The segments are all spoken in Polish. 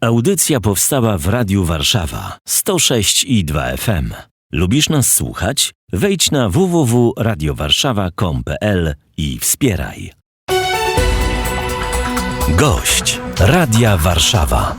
Audycja powstała w Radiu Warszawa 106 i 2 FM. Lubisz nas słuchać? Wejdź na www.radiowarszawa.com.pl i wspieraj. Gość Radia Warszawa.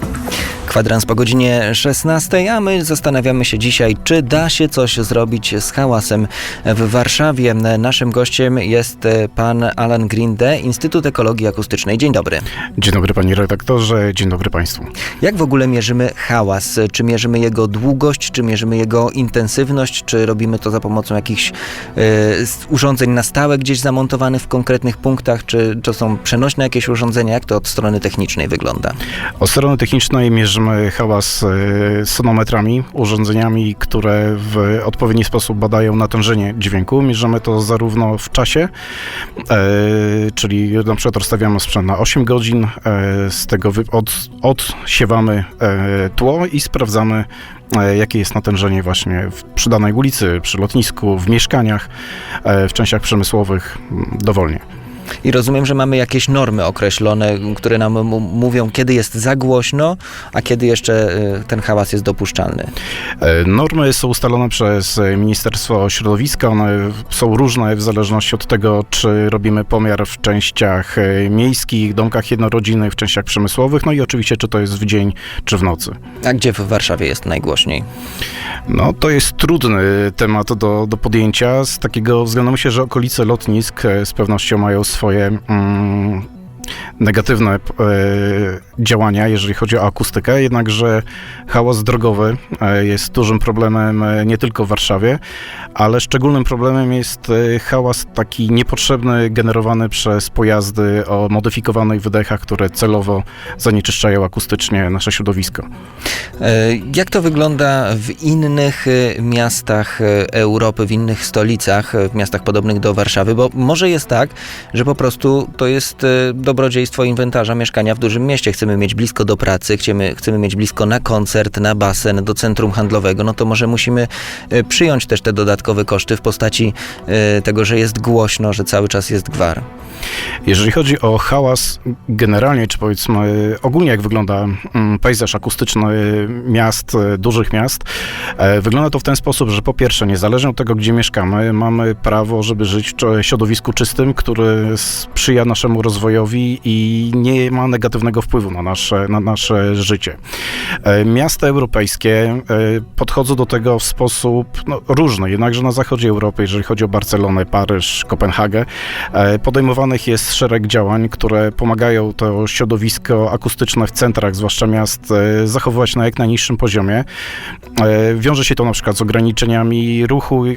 Kwadrans po godzinie 16, a my zastanawiamy się dzisiaj, czy da się coś zrobić z hałasem w Warszawie. Naszym gościem jest e, pan Alan Grinde, Instytut Ekologii Akustycznej. Dzień dobry. Dzień dobry panie redaktorze, dzień dobry państwu. Jak w ogóle mierzymy hałas? Czy mierzymy jego długość, czy mierzymy jego intensywność, czy robimy to za pomocą jakichś e, urządzeń na stałe gdzieś zamontowanych w konkretnych punktach, czy to są przenośne jakieś urządzenia? Jak to od strony technicznej wygląda? Od strony technicznej mierzymy hałas e, sonometrami, urządzeniami, które w odpowiedni sposób badają natężenie dźwięku. Mierzymy to zarówno w czasie, e, czyli na przykład rozstawiamy sprzęt na 8 godzin, e, z tego od, odsiewamy tło i sprawdzamy jakie jest natężenie właśnie w, przy danej ulicy, przy lotnisku, w mieszkaniach, w częściach przemysłowych, dowolnie. I rozumiem, że mamy jakieś normy określone, które nam mówią, kiedy jest za głośno, a kiedy jeszcze y, ten hałas jest dopuszczalny. E, Normy są ustalone przez e, Ministerstwo Środowiska. One są różne w zależności od tego, czy robimy pomiar w częściach e, miejskich, domkach jednorodzinnych, w częściach przemysłowych, no i oczywiście, czy to jest w dzień, czy w nocy. A gdzie w Warszawie jest najgłośniej? No, to jest trudny temat do, do podjęcia z takiego względu, myślę, że okolice lotnisk z pewnością mają swoje mm, negatywne e, działania, jeżeli chodzi o akustykę, jednakże hałas drogowy e, jest dużym problemem e, nie tylko w Warszawie, ale szczególnym problemem jest e, hałas taki niepotrzebny, generowany przez pojazdy o modyfikowanych wydechach, które celowo zanieczyszczają akustycznie nasze środowisko. Jak to wygląda w innych miastach Europy, w innych stolicach, w miastach podobnych do Warszawy? Bo może jest tak, że po prostu to jest e, dobrodziejstwo inwentarza mieszkania w dużym mieście. Chcemy mieć blisko do pracy, chcemy, chcemy mieć blisko na koncert, na basen, do centrum handlowego, no to może musimy e, przyjąć też te dodatkowe koszty w postaci e, tego, że jest głośno, że cały czas jest gwar. Jeżeli chodzi o hałas generalnie, czy powiedzmy ogólnie jak wygląda mm, pejzaż akustyczny miast, e, dużych miast, e, wygląda to w ten sposób, że po pierwsze, niezależnie od tego, gdzie mieszkamy, mamy prawo, żeby żyć w środowisku czystym, który sprzyja naszemu rozwojowi i nie ma negatywnego wpływu na nasze, na nasze życie. E, Miasta europejskie podchodzą do tego w sposób no, różny, jednakże na zachodzie Europy, jeżeli chodzi o Barcelonę, Paryż, Kopenhagę, e, jest szereg działań, które pomagają to środowisko akustyczne w centrach, zwłaszcza miast, e, zachowywać na jak najniższym poziomie. E, Wiąże się to na przykład z ograniczeniami ruchu, e,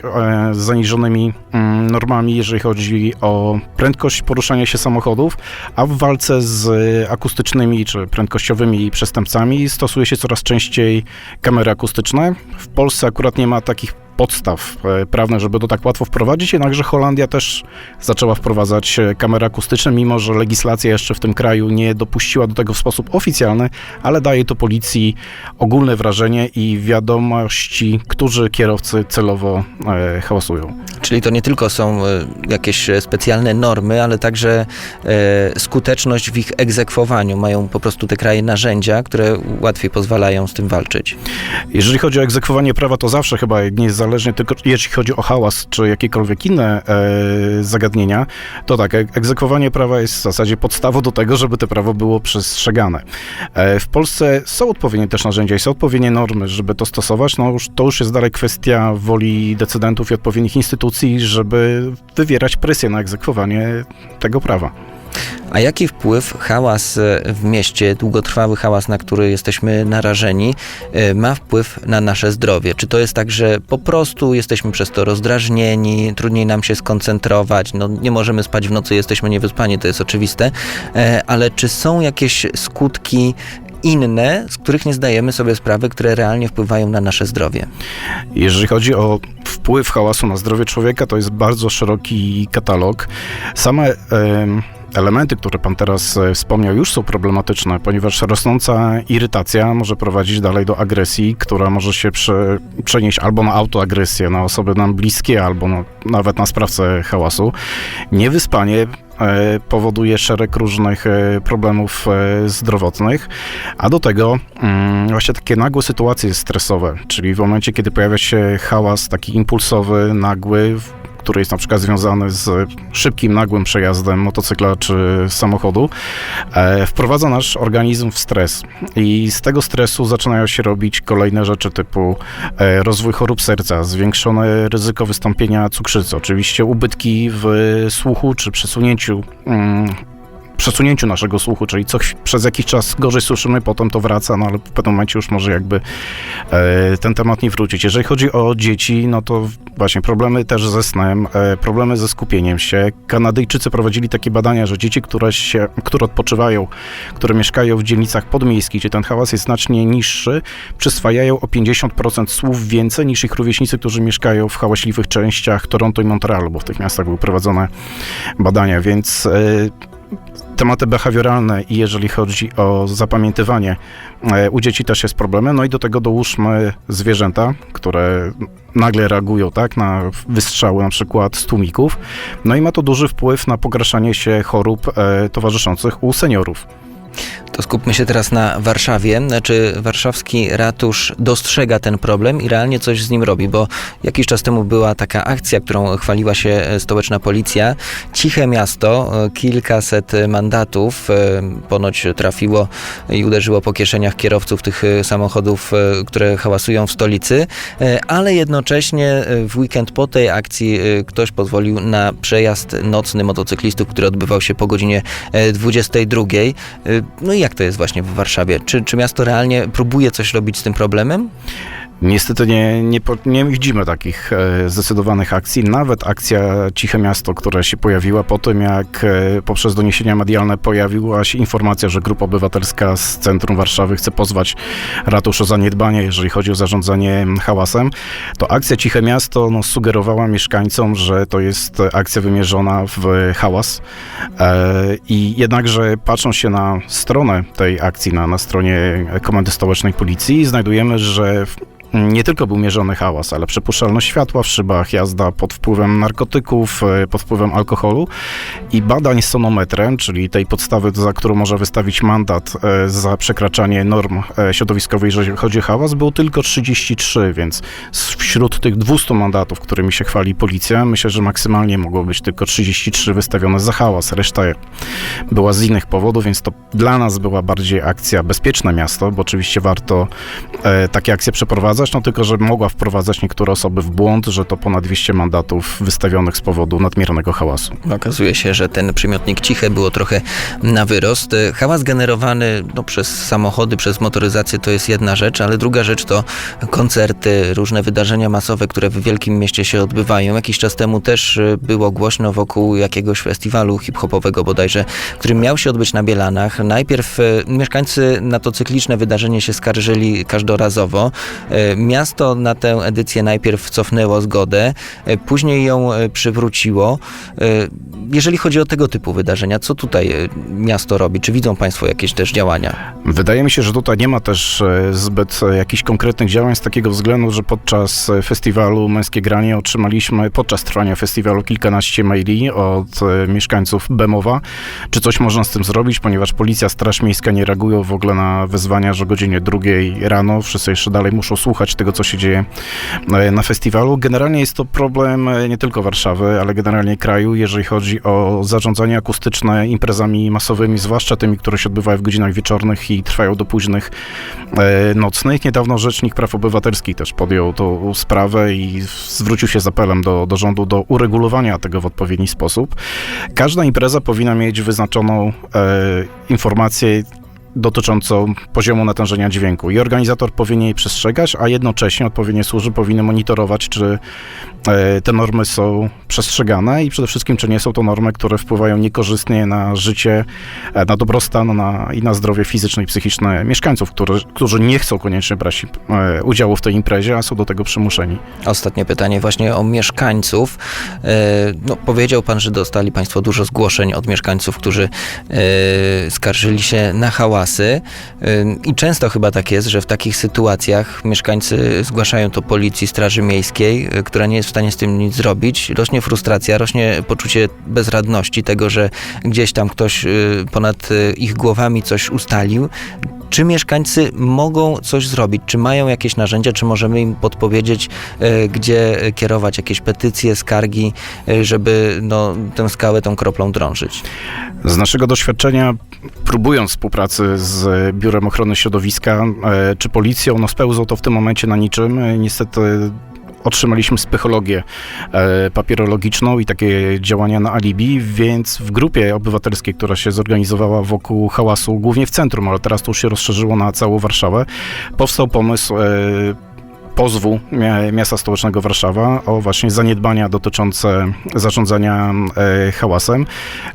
z zaniżonymi mm, normami, jeżeli chodzi o prędkość poruszania się samochodów, a w walce z akustycznymi czy prędkościowymi przestępcami stosuje się coraz częściej kamery akustyczne. W Polsce akurat nie ma takich podstaw e, prawnych, żeby to tak łatwo wprowadzić, jednakże Holandia też zaczęła wprowadzać e, kamery akustyczne, mimo że legislacja jeszcze w tym kraju nie dopuściła do tego w sposób oficjalny, ale daje to policji ogólne wrażenie i wiadomości, którzy kierowcy celowo e, hałasują. Czyli to nie tylko są jakieś specjalne normy, ale także e, skuteczność w ich egzekwowaniu. Mają po prostu te kraje narzędzia, które łatwiej pozwalają z tym walczyć. Jeżeli chodzi o egzekwowanie prawa, to zawsze chyba niezależnie tylko, jeśli chodzi o hałas czy jakiekolwiek inne e, zagadnienia, to tak, egzekwowanie prawa jest w zasadzie podstawą do tego, żeby to prawo było przestrzegane. E, w Polsce są odpowiednie też narzędzia i są odpowiednie normy, żeby to stosować. No już, to już jest dalej kwestia woli decydentów i odpowiednich instytucji, żeby wywierać presję na egzekwowanie tego prawa. A jaki wpływ hałas e, w mieście, długotrwały hałas, na który jesteśmy narażeni, e, ma wpływ na nasze zdrowie? Czy to jest tak, że po prostu jesteśmy przez to rozdrażnieni, trudniej nam się skoncentrować, no nie możemy spać w nocy, jesteśmy niewyspani, to jest oczywiste, e, ale czy są jakieś skutki inne, z których nie zdajemy sobie sprawy, które realnie wpływają na nasze zdrowie? Jeżeli chodzi o wpływ hałasu na zdrowie człowieka, to jest bardzo szeroki katalog. Same em, elementy, które pan teraz e, wspomniał, już są problematyczne, ponieważ rosnąca irytacja może prowadzić dalej do agresji, która może się prze, przenieść albo na autoagresję, na osoby nam bliskie, albo nawet na sprawcę hałasu. Niewyspanie e, powoduje szereg różnych e, problemów zdrowotnych, a do tego mm, właśnie takie nagłe sytuacje stresowe, czyli w momencie, kiedy pojawia się hałas taki impulsowy, nagły, który jest na przykład związany z szybkim, nagłym przejazdem motocykla czy samochodu, e, wprowadza nasz organizm w stres. I z tego stresu zaczynają się robić kolejne rzeczy typu e, rozwój chorób serca, zwiększone ryzyko wystąpienia cukrzycy, oczywiście ubytki w słuchu czy przesunięciu. Przesunięciu naszego słuchu, czyli co chw- przez jakiś czas gorzej słyszymy, potem to wraca, no ale w pewnym momencie już może jakby e, ten temat nie wrócić. Jeżeli chodzi o dzieci, no to właśnie problemy też ze snem, e, problemy ze skupieniem się. Kanadyjczycy prowadzili takie badania, że dzieci, które, się, które odpoczywają, które mieszkają w dzielnicach podmiejskich, gdzie ten hałas jest znacznie niższy, przyswajają o 50% słów więcej niż ich rówieśnicy, którzy mieszkają w hałaśliwych częściach Toronto i Montrealu, bo w tych miastach były prowadzone badania, więc e, tematy behawioralne i jeżeli chodzi o zapamiętywanie, e, u dzieci też jest problemem. No i do tego dołóżmy zwierzęta, które nagle reagują tak, na wystrzały na przykład z tłumików. No i ma to duży wpływ na pogarszanie się chorób e, towarzyszących u seniorów. To skupmy się teraz na Warszawie. Czy warszawski ratusz dostrzega ten problem i realnie coś z nim robi? Bo jakiś czas temu była taka akcja, którą chwaliła się stołeczna policja. Ciche miasto, kilkaset mandatów e, ponoć trafiło i uderzyło po kieszeniach kierowców tych e, samochodów, e, które hałasują w stolicy, ale jednocześnie w weekend po tej akcji ktoś pozwolił na przejazd nocny motocyklistów, który odbywał się po godzinie e, 22. E, No i jak to jest właśnie w Warszawie? Czy, czy miasto realnie próbuje coś robić z tym problemem? Niestety nie, nie, nie widzimy takich e, zdecydowanych akcji. Nawet akcja Ciche Miasto, która się pojawiła po tym, jak e, poprzez doniesienia medialne pojawiła się informacja, że grupa obywatelska z centrum Warszawy chce pozwać ratusz o zaniedbanie, jeżeli chodzi o zarządzanie hałasem, to akcja Ciche Miasto no, sugerowała mieszkańcom, że to jest akcja wymierzona w hałas. E, I jednakże patrząc się na stronę tej akcji, na, na stronie Komendy Stołecznej Policji, znajdujemy, że nie tylko był mierzony hałas, ale przepuszczalność światła w szybach, jazda pod wpływem narkotyków, e, pod wpływem alkoholu i badań sonometrem, czyli tej podstawy, za którą może wystawić mandat e, za przekraczanie norm e, środowiskowych, jeżeli chodzi o hałas, było tylko 33, więc wśród tych 200 mandatów, którymi się chwali policja, myślę, że maksymalnie mogło być tylko 33 wystawione za hałas. Reszta była z innych powodów, więc to dla nas była bardziej akcja Bezpieczne Miasto, bo oczywiście warto takie akcje przeprowadzać, no tylko, że mogła wprowadzać niektóre osoby w błąd, że to ponad 200 mandatów wystawionych z powodu nadmiernego hałasu. Okazuje się, że ten przymiotnik ciche było trochę na wyrost. Hałas generowany no, przez samochody, przez motoryzację to jest jedna rzecz, ale druga rzecz to koncerty, różne wydarzenia masowe, które w wielkim mieście się odbywają. Jakiś czas temu też e, było głośno wokół jakiegoś festiwalu hip-hopowego bodajże, który miał się odbyć na Bielanach. Najpierw e, mieszkańcy na to cykliczne wydarzenie się skarżyli każdorazowo. Miasto na tę edycję najpierw cofnęło zgodę, e, później ją e, przywróciło. E, Jeżeli chodzi o tego typu wydarzenia, co tutaj miasto robi? Czy widzą Państwo jakieś też działania? Wydaje mi się, że tutaj nie ma też zbyt jakichś konkretnych działań z takiego względu, że podczas festiwalu Męskie Granie otrzymaliśmy podczas trwania festiwalu kilkanaście maili od mieszkańców Bemowa, czy coś można z tym zrobić, ponieważ policja, straż miejska nie reagują w ogóle na wezwania, że o godzinie drugiej rano wszyscy jeszcze dalej muszą słuchać tego, co się dzieje e, na festiwalu. Generalnie jest to problem e, nie tylko Warszawy, ale generalnie kraju, jeżeli chodzi o zarządzanie akustyczne imprezami masowymi, zwłaszcza tymi, które się odbywają w godzinach wieczornych i trwają do późnych e, nocnych. Niedawno Rzecznik Praw Obywatelskich też podjął tą sprawę i zwrócił się z apelem do, do rządu do uregulowania tego w odpowiedni sposób. Każda impreza powinna mieć wyznaczoną e, informację dotyczącą poziomu natężenia dźwięku i organizator powinien jej przestrzegać, a jednocześnie odpowiednie służby powinny monitorować, czy e, te normy są przestrzegane i przede wszystkim, czy nie są to normy, które wpływają niekorzystnie na życie, e, na dobrostan na, i na zdrowie fizyczne i psychiczne mieszkańców, którzy, którzy nie chcą koniecznie brać e, udziału w tej imprezie, a są do tego przymuszeni. Ostatnie pytanie właśnie o mieszkańców. No, powiedział pan, że dostali państwo dużo zgłoszeń od mieszkańców, którzy skarżyli się na hałasy i często chyba tak jest, że w takich sytuacjach mieszkańcy zgłaszają to policji, straży miejskiej, e, która nie jest w stanie z tym nic zrobić. Rośnie frustracja, rośnie poczucie bezradności tego, że gdzieś tam ktoś e, ponad e, ich głowami coś ustalił. Czy mieszkańcy mogą coś zrobić? Czy mają jakieś narzędzia? Czy możemy im podpowiedzieć, e, gdzie kierować jakieś petycje, skargi, e, żeby no, tę skałę tą kroplą drążyć? Z naszego doświadczenia, próbując współpracy z Biurem Ochrony Środowiska e, czy policją, no spełzło to w tym momencie na niczym. Niestety otrzymaliśmy psychologię e, papierologiczną i takie działania na alibi, więc w grupie obywatelskiej, która się zorganizowała wokół hałasu, głównie w centrum, ale teraz to już się rozszerzyło na całą Warszawę, powstał pomysł e, pozwu mia- miasta stołecznego Warszawa o właśnie zaniedbania dotyczące zarządzania e, hałasem.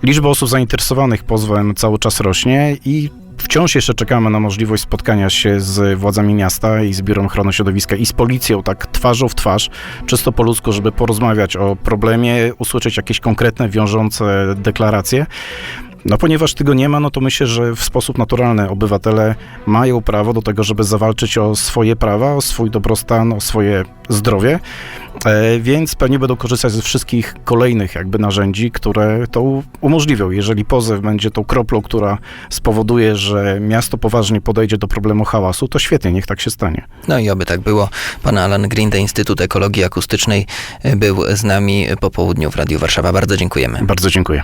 Liczba osób zainteresowanych pozwem cały czas rośnie i wciąż jeszcze czekamy na możliwość spotkania się z władzami miasta i z Biurem Ochrony Środowiska i z policją, tak twarzą w twarz, czysto po ludzku, żeby porozmawiać o problemie, usłyszeć jakieś konkretne, wiążące deklaracje. No ponieważ tego nie ma, no to myślę, że w sposób naturalny obywatele mają prawo do tego, żeby zawalczyć o swoje prawa, o swój dobrostan, o swoje zdrowie, e, więc pewnie będą korzystać ze wszystkich kolejnych jakby narzędzi, które to umożliwią. Jeżeli pozew będzie tą kroplą, która spowoduje, że miasto poważnie podejdzie do problemu hałasu, to świetnie, niech tak się stanie. No i oby tak było. Pan Alan Grinde, Instytut Ekologii Akustycznej, e, był z nami po południu w Radiu Warszawa. Bardzo dziękujemy. Bardzo dziękuję.